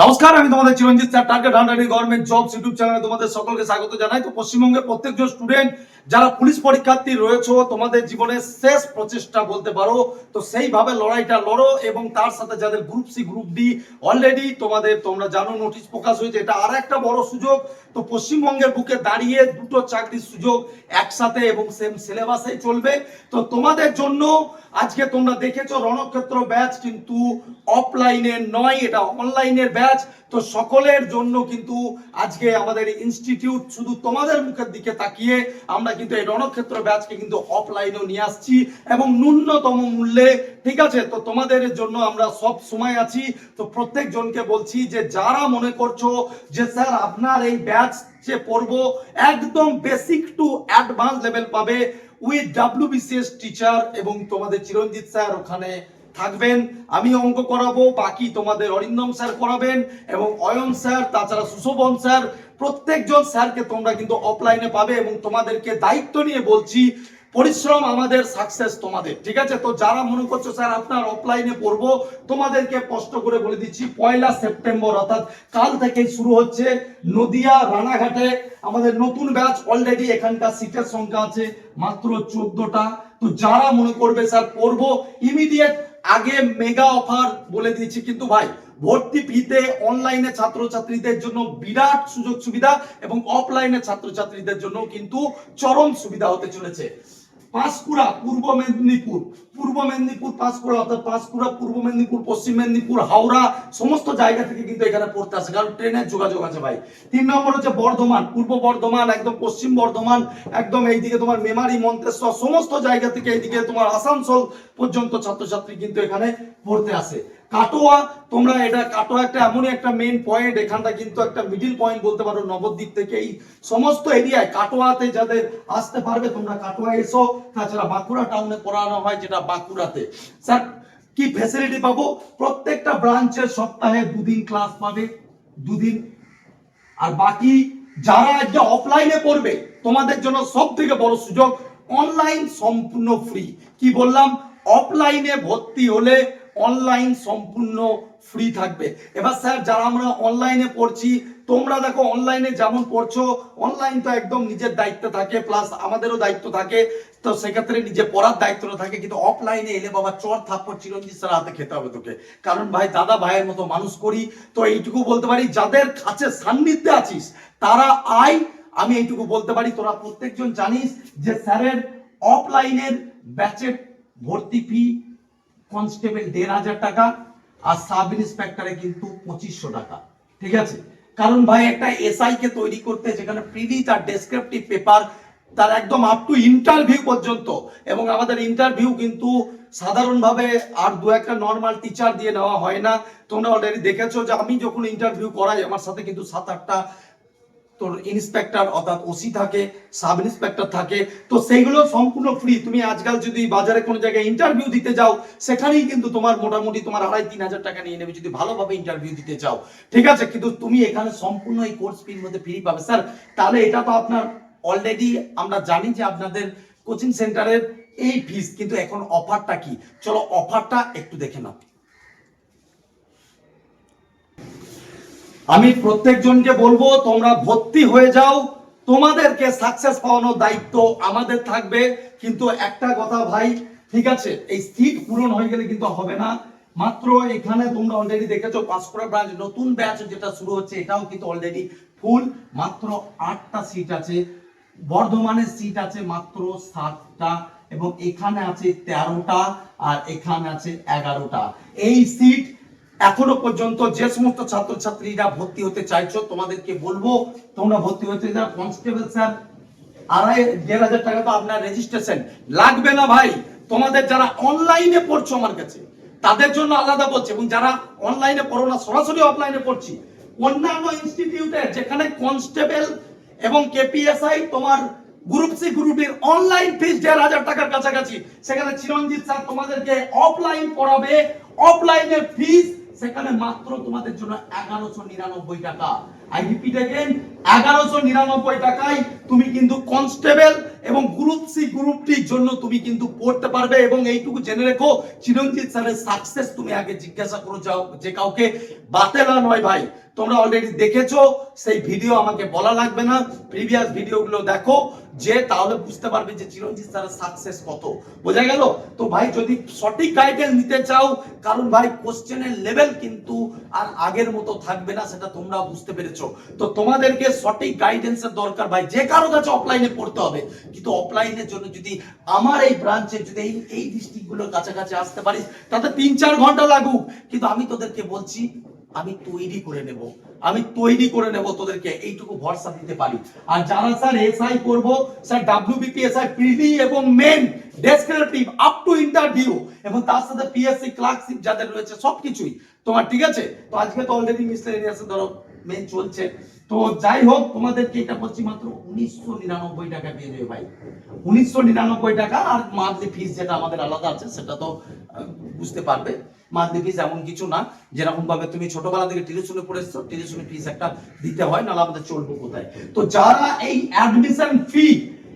নমস্কার, আমি তোমাদের Chiranjit sir, target hundred government jobs YouTube চ্যানেলে তোমাদের সকলকে স্বাগত জানাই। তো পশ্চিমবঙ্গের প্রত্যেকজন স্টুডেন্ট, যারা পুলিশ পরীক্ষার্থী রয়েছে, তোমাদের জীবনের শেষ প্রচেষ্টা বলতে পারো। তো সেইভাবে লড়াইটা লড়ো এবং তার সাথে যাদের group C group D already তোমাদের তোমরা জানো নোটিশ প্রকাশ হয়েছে। এটা আর একটা বড় সুযোগ তো পশ্চিমবঙ্গের বুকে দাঁড়িয়ে দুটো চাকরির সুযোগ একসাথে এবং সেম সিলেবাসে চলবে। তো তোমাদের জন্য আজকে তোমরা দেখেছ রণক্ষেত্র ব্যাচ কিন্তু অফলাইনে নয়, এটা অনলাইনের ব্যাচ তো সকলের জন্য কিন্তু আজকে আমাদের ইনস্টিটিউট শুধু তোমাদের মুখের দিকে তাকিয়ে আমরা কিন্তু এই রণক্ষেত্র ব্যাচকে কিন্তু অফলাইনেও নিয়ে আসছি এবং ন্যূনতম মূল্যে, ঠিক আছে? তো তোমাদের জন্য আমরা সব সময় আছি। তো প্রত্যেকজনকে বলছি যে যারা মনে করছ যে, স্যার, আপনার এই ব্যাচ যে পড়ব, একদম বেসিক টু অ্যাডভান্স লেভেল পাবে উইথ ডাব্লিউবিসিএস টিচার এবং তোমাদের চিরঞ্জিত স্যার ওখানে থাকবেন। আমি অঙ্ক করাবো, বাকি তোমাদের অরিন্দম স্যার করাবেন এবং অয়ন স্যার, তাছাড়া সুশোভন স্যার, প্রত্যেকজন স্যারকে তোমরা কিন্তু অফলাইনে পাবে এবং তোমাদেরকে দায়িত্ব নিয়ে বলছি পরিশ্রম আমাদের সাকসেস তোমাদের। ঠিক আছে? তো যারা মনে করছ, স্যার, আপনার অফলাইনে পড়ব, তোমাদেরকে স্পষ্ট করে বলে দিচ্ছি, পয়লা সেপ্টেম্বর, অর্থাৎ কাল থেকেই শুরু হচ্ছে নদিয়া রানাঘাটে। আমাদের নতুন ব্যাচ অলরেডি এখানকার সিটের সংখ্যা আছে মাত্র চোদ্দটা। তো যারা মনে করবে, স্যার, পড়ব ইমিডিয়েট আগে মেগা অফার বলে দিয়েছি। কিন্তু ভাই, ভর্তি ফিতে অনলাইনে ছাত্রছাত্রীদের জন্য বিরাট সুযোগ সুবিধা এবং অফলাইনে ছাত্রছাত্রীদের জন্য কিন্তু চরম সুবিধা হতে চলেছে। পাঁশকুড়া পূর্ব মেদিনীপুর। পূর্ব মেদিনীপুর পাঁশকুড়া অর্থাৎ পাঁশকুড়া পূর্ব মেদিনীপুর, পশ্চিম মেদিনীপুর, হাওড়া, সমস্ত জায়গা থেকে কিন্তু এখানে পড়তে আসে। কারণ ট্রেনের যোগাযোগ আছে ভাই। তিন নম্বর হচ্ছে বর্ধমান, পূর্ব বর্ধমান, একদম পশ্চিম বর্ধমান, একদম এইদিকে তোমার মেমারি, মন্তেশ্বর, সমস্ত জায়গা থেকে এইদিকে তোমার আসানসোল পর্যন্ত ছাত্রছাত্রী কিন্তু এখানে পড়তে আসে। কাটোয়া, তোমরা এটা কাটোয়া একটা এমনই একটা মেইন পয়েন্ট এখানটা কিন্তু একটা মিডিল পয়েন্ট বলতে পারো নবদ্বীপ থেকে এই সমস্ত এরিয়ায় কাটোয়াতে যাদের আসতে পারবে, তোমরা কাটোয়া এসো। তাছাড়া বাঁকুড়া টাউনে পড়ানো হয় যেটা বাঁকুড়াতে। স্যার, কি ফ্যাসিলিটি পাবো? প্রত্যেকটা ব্রাঞ্চের সপ্তাহে দুদিন ক্লাস পাবে, দুদিন। আর বাকি যারা আজকে অফলাইনে পড়বে, তোমাদের জন্য সব থেকে বড় সুযোগ অনলাইন সম্পূর্ণ ফ্রি কি বললাম? অফলাইনে ভর্তি হলে অনলাইন সম্পূর্ণ ফ্রি থাকবে। এবার স্যার যারা আমরা অনলাইনে পড়ছি, তোমরা দেখো অনলাইনে যেমন পড়ছো অনলাইন তো একদম নিজের দায়িত্ব থাকে প্লাস আমাদেরও দায়িত্ব থাকে। তো সেক্ষেত্রে নিজে পড়ার দায়িত্বটা থাকে, কিন্তু অফলাইনে এলে বাবা চর থাপ্পড় চিরঞ্জিত স্যার হাতে খেতে হবে তোকে। কারণ ভাই, দাদা ভাইয়ের মতো মানুষ করি, তো এইটুকু বলতে পারি, যাদের কাছে সান্নিধ্যে আছিস, তারা আয়। আমি এইটুকু বলতে পারি, তোরা প্রত্যেকজন জানিস যে স্যারের অফলাইনের ব্যাচের ভর্তি ফি কনস্টেবল দেড় হাজার টাকা আর সাব ইন্সপেক্টরে কিন্তু পঁচিশশো টাকা। ঠিক আছে? কারণ ভাই, একটা এসআই কে তৈরি করতে যেখানে প্রিলি তার ডেসক্রিপটিভ পেপার তার একদম আপ টু ইন্টারভিউ পর্যন্ত এবং আমাদের ইন্টারভিউ কিন্তু সাধারণভাবে আর দু একটা নর্মাল টিচার দিয়ে নেওয়া হয় না। তোমরা অলরেডি দেখেছ যে আমি যখন ইন্টারভিউ করাই, আমার সাথে কিন্তু সাত আটটা তোর ইন্সপেক্টর অর্থাৎ ওসি থাকে সাব ইন্সপেক্টর থাকে, তো সেইগুলো সম্পূর্ণ ফ্রি তুমি আজকাল যদি বাজারে কোনো জায়গায় ইন্টারভিউ দিতে যাও, সেখানেই কিন্তু তোমার মোটামুটি তোমার আড়াই তিন হাজার টাকা নিয়ে নেবে যদি ভালোভাবে ইন্টারভিউ দিতে চাও ঠিক আছে? কিন্তু তুমি এখানে সম্পূর্ণ এই কোর্স ফির মধ্যে ফ্রি পাবে। স্যার তাহলে এটা তো আপনার অলরেডি আমরা জানি যে আপনাদের কোচিং সেন্টারের এই ফিস কিন্তু এখন অফারটা কি? চলো অফারটা একটু দেখে নাও। আমি প্রত্যেকজনকে বলব, তোমরা ভর্তি হয়ে যাও। তোমাদেরকে সাকসেস পাওয়ানোর দায়িত্ব আমাদের থাকবে। কিন্তু একটা কথা ভাই, ঠিক আছে, এই সিট পূরণ হয়ে গেলে কিন্তু হবে না। মাত্র এখানে তোমরা অলরেডি দেখেছ, পাঁচকুড়া ব্রাঞ্চ নতুন ব্যাচ যেটা শুরু হচ্ছে, এটাও কিন্তু অলরেডি ফুল মাত্র আটটা সিট আছে। বর্ধমানের সিট আছে মাত্র সাতটা এবং এখানে আছে তেরোটা আর এখানে আছে এগারোটা। এই সিট এখনও পর্যন্ত যে সমস্ত ছাত্রছাত্রীরা ভর্তি হতে চাইছো, তোমাদেরকে বলব, তোমরা ভর্তি হতে যাও। কনস্টেবল স্যার আড়াই, দেড় হাজার টাকা তো আপনার রেজিস্ট্রেশন লাগবে না ভাই। তোমাদের যারা অনলাইনে পড়ছো আমার কাছে, তাদের জন্য আলাদা বলছে। এবং যারা অনলাইনে পড়ো না, সরাসরি অফলাইনে পড়ছি। অন্যান্য ইনস্টিটিউটে যেখানে কনস্টেবল এবং কেপিএসআই তোমার গ্রুপ সি গ্রুপের অনলাইন ফিস দেড় হাজার টাকার কাছাকাছি, সেখানে চিরঞ্জিত স্যার তোমাদেরকে অফলাইন পড়াবে। অফলাইনের ফিস সেখানে মাত্র তোমাদের জন্য এগারোশো নিরানব্বই টাকা। আইডিপি দেখেন এগারোশো নিরানব্বই টাকায় তুমি কিন্তু কনস্টেবল এবং গ্রুপ সি গ্রুপটির জন্য তুমি কিন্তু পড়তে পারবে এবং এইটুকু জেনে রেখো, চিরঞ্জিত স্যারের সাকসেস তুমি আগে জিজ্ঞাসা যাও, যে কাউকে বাতেলা নয় ভাই। তোমরা অলরেডি দেখেছ, সেই ভিডিও আমাকে বলা লাগবে না। প্রিভিয়াস ভিডিওগুলো দেখো, যে তাহলে বুঝতে পারবে যে চিরঞ্জিত স্যারের সাকসেস কত। বোঝা গেল? তো ভাই, যদি সঠিক গাইডেন্স নিতে চাও, কারণ ভাই কোশ্চেনের লেভেল কিন্তু আর আগের মতো থাকবে না, সেটা তোমরা বুঝতে পেরেছ। তো তোমাদেরকে সঠিক গাইডেন্সের দরকার ভাই। যে কারও কাছে অফলাইনে পড়তে হবে। কিন্তু অফলাইনের জন্য যদি আমার এই ব্রাঞ্চে যদি এই এই ডিস্ট্রিক্টগুলোর কাছাকাছি আসতে পারিস, তাতে তিন চার ঘণ্টা লাগুক। কিন্তু আমি তোদেরকে বলছি, আমি তৈরি করে নেব। আমি তৈরি করে নেব তোদেরকে। এইটুকু ভরসা দিতে পারি। আর যারা স্যার এসআই করব, স্যার ডাব্লিউবিপি এসআই প্রিলি এবং main descriptive up to interview এবং তার সাথে পিএসসি ক্লার্কশিপ যাদের রয়েছে, সবকিছুই। তোমার ঠিক আছে? তো আজকে তো অলরেডি মিসলেনিয়াসে ধরো। মেন চলছে। তো যাই হোক, তোমাদেরকে এটা বলছি মাত্র উনিশশো নিরানব্বই টাকা দিয়ে দেবে ভাই। উনিশশো নিরানব্বই টাকা আর মান্থলি ফিস যেটা আমাদের আলাদা আছে, সেটা তো বুঝতে পারবে। মান্থলি ফিস এমন কিছু না যেরকম ভাবে তুমি ছোটবেলা থেকে টিউশনে পড়েছো টিউশনে ফিস একটা দিতে হয়, নাহলে আমাদের চলবো কোথায়। তো যারা এই অ্যাডমিশন ফি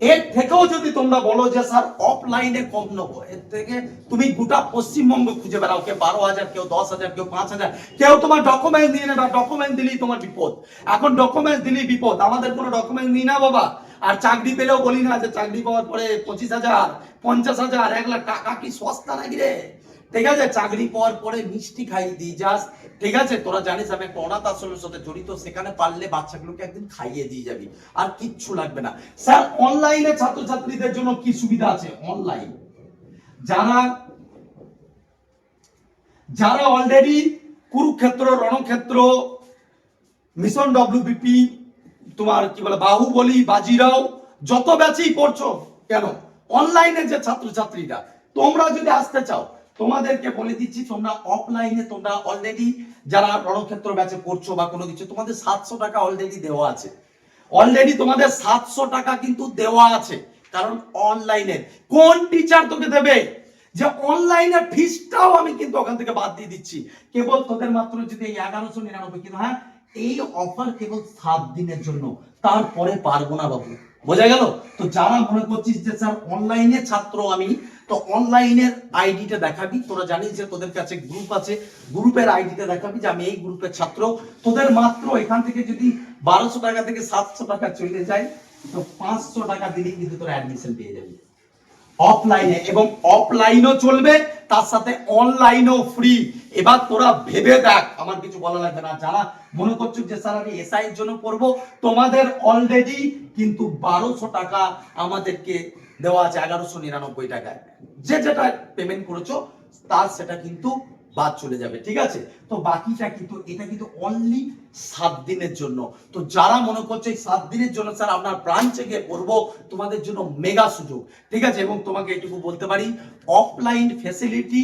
এর থেকেও যদি তোমরা বলো যে, স্যার অফলাইনে কম নেব। এর থেকে তুমি গোটা পশ্চিমবঙ্গ খুঁজে বেড়াও। কেউ বারো হাজার, কেউ দশ হাজার, কেউ পাঁচ হাজার, কেউ তোমার ডকুমেন্ট দিয়ে নেবে। ডকুমেন্ট দিলেই তোমার বিপদ। এখন ডকুমেন্ট দিলেই বিপদ। আমাদের কোনো ডকুমেন্ট নিই না, বাবা। আর চাকরি পেলেও বলি না যে, চাকরি পাওয়ার পরে পঁচিশ হাজার, পঞ্চাশ হাজার, এক লাখ টাকা কি সস্তা নাকি রে? ঠিক আছে, চাকরি পাওয়ার পরে মিষ্টি খাইয়ে দিই যাস ঠিক আছে, তোরা জানিস আমি একটা অনাথ আশ্রমের সাথে জড়িত, সেখানে পারলে বাচ্চাগুলোকে একদিন খাইয়ে দিয়ে যাবি, আর কিচ্ছু লাগবে না। স্যার অনলাইনে ছাত্রছাত্রীদের জন্য কি সুবিধা আছে? অনলাইন যারা যারা already Kurukshetra, Ranakshetra mission WBP তোমার কি বলে, বাহুবলি, বাজিরাও, যত ব্যাচেই পড়ছো, কেন? অনলাইনে যে ছাত্রছাত্রীরা, তোমরা যদি আসতে চাও তোমাদেরকে বলে দিচ্ছি, তোমরা অফলাইনে তোমরা অলরেডি যারা রণক্ষেত্র ব্যাচে পড়ছো বা কোনো কিছু, তোমাদের সাতশো টাকা অলরেডি দেওয়া আছে। অলরেডি তোমাদের সাতশো টাকা কিন্তু দেওয়া আছে, কারণ অনলাইনে কোন টিচার তোকে দেবে? যে অনলাইনের ফিসটাও আমি কিন্তু ওখান থেকে বাদ দিয়ে দিচ্ছি। কেবল তোদের মাত্র যদি এই এগারোশো নিরানব্বই কিন্তু হ্যাঁ এই অফার কেবল সাত দিনের জন্য। তারপরে পারব না বাবু। বোঝা গেল? তো যারা মনে করছিস যে, স্যার অনলাইনে ছাত্র আমি তো অনলাইনের আইডিটা দেখাবি। তোরা জানিস যে তোদের কাছে গ্রুপ আছে। গ্রুপের আইডিটা দেখাবি যে আমি এই গ্রুপের ছাত্র। তোদের মাত্র এখান থেকে যদি বারোশো টাকা থেকে সাতশো টাকা চলে যায়, তো পাঁচশো টাকা দিলেই কিন্তু তোরা অ্যাডমিশন পেয়ে যাবি। অফলাইনে এবং অফলাইনও চলবে, তার সাথে অনলাইনও ফ্রি এবার তোরা ভেবে দেখ, আমার কিছু বলা লাগবে না। যারা মনে করছ যে, স্যার, আমি এসআই এর জন্য পড়ব, তোমাদের অলরেডি কিন্তু বারোশো টাকা আমাদেরকে দেওয়া আছে এগারোশো নিরানব্বই টাকায়। যে যেটা পেমেন্ট করেছ, তার সেটা কিন্তু বাদ চলে যাবে, ঠিক আছে? তো বাকিটা কিন্তু, এটা কিন্তু অনলি সাত দিনের জন্য। তো যারা মনে করছে সাত দিনের জন্য স্যার আপনার ব্রাঞ্চে গিয়ে পড়ব তোমাদের জন্য মেগা সুযোগ, ঠিক আছে? এবং তোমাকে এটুকু বলতে পারি অফলাইন ফেসিলিটি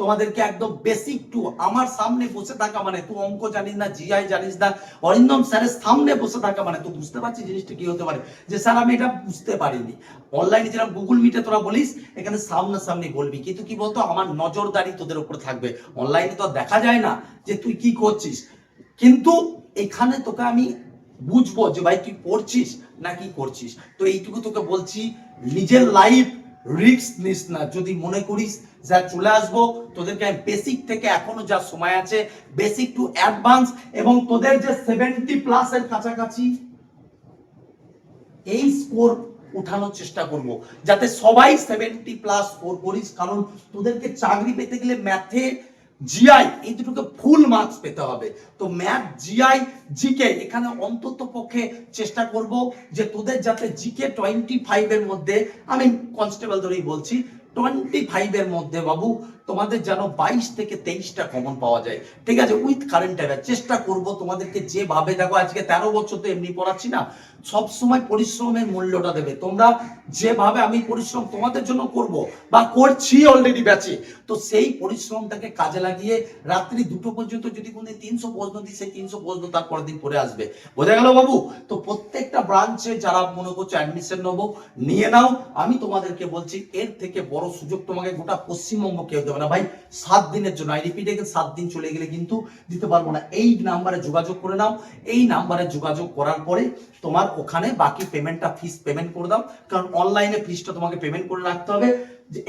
তোমাদেরকে একদম বেসিক টু, আমার সামনে বসে থাকা মানে তুই অঙ্ক জানিস না জিআই জানিস না, অরিন্দম স্যারের সামনে বসে থাকা মানে তুই বুঝতে পারছিস জিনিসটা কি হতে পারে? যে স্যার, আমি এটা বুঝতে পারিনি। অনলাইনে যেরকম গুগল মিটে তোরা বলিস, এখানে সামনাসামনি বলবি। কিন্তু কি বলতো, আমার নজরদারি তোদের উপর থাকবে। অনলাইনে তো দেখা যায় না যে তুই কি করছিস। কিন্তু এখানে তোকে আমি বুঝব যে ভাই তুই পড়ছিস না কি করছিস। তো এইটুকু তোকে বলছি, নিজের লাইফ রিস্ক নিস না। যদি মনে করিস যা চলে আসব, তোদেরকে বেসিক থেকে এখনও যা সময় আছে বেসিক টু অ্যাডভান্স এবং তোদের যে সেভেন্টি প্লাস এর কাছাকাছি, এই স্কোর উঠানোর চেষ্টা করব। যাতে সবাই সেভেন্টি প্লাস স্কোর করিস। কারণ তোদেরকে চাকরি পেতে গেলে ম্যাথে জিআই এই দুটোকে ফুল মার্কস পেতে হবে। তো ম্যাথ জিআই জিকে এখানে অন্তত পক্ষে চেষ্টা করব যে তোদের যাতে জিকে টোয়েন্টি ফাইভের মধ্যে, আমি কনস্টেবল ধরেই বলছি টোয়েন্টি ফাইভের মধ্যে বাবু, তোমাদের যেন বাইশ থেকে তেইশটা কমন পাওয়া যায়। ঠিক আছে উইথ কারেন্ট অ্যাফেয়ার চেষ্টা করব তোমাদেরকে যেভাবে দেখো, আজকে তেরো বছর তো এমনি পড়াচ্ছি না সব সময় পরিশ্রমের মূল্যটা দেবে। তোমরা যেভাবে আমি পরিশ্রম তোমাদের জন্য করব বা করছি অলরেডি ব্যাচে তো সেই পরিশ্রমটাকে কাজে লাগিয়ে রাত্রি দুটো পর্যন্ত যদি কোনো তিনশো প্রশ্ন দিই, সেই তিনশো প্রশ্ন তার পরের দিন পরে আসবে। বোঝা গেল বাবু? তো প্রত্যেকটা ব্রাঞ্চে যারা মনে করছ অ্যাডমিশন নেব, নিয়ে নাও। আমি তোমাদেরকে বলছি, এর থেকে বড় সুযোগ তোমাকে গোটা পশ্চিমবঙ্গ কেউ দেবে না। ভাই, সাত দিনের জন্য আই রিপিট সাত দিন চলে গেলে কিন্তু দিতে পারব না। এই নাম্বারে যোগাযোগ করে নাও। এই নাম্বারে যোগাযোগ করার পরে তোমার ওখানে বাকি পেমেন্টটা ফিস পেমেন্ট করে দাও। কারণ অনলাইনে ফিসটা তোমাকে পেমেন্ট করে রাখতে হবে।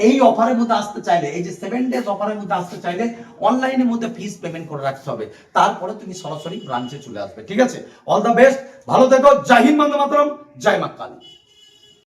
এই অফারের মধ্যে আসতে চাইলে, এই যে সেভেন ডেজ অফারের মধ্যে আসতে চাইলে অনলাইনের মধ্যে ফিস পেমেন্ট করে রাখতে হবে। তারপরে তুমি সরাসরি ব্রাঞ্চে চলে আসবে, ঠিক আছে? অল দ্য বেস্ট ভালো থেকো, জয় হিন্দ মাতরম, জয় মা কালী।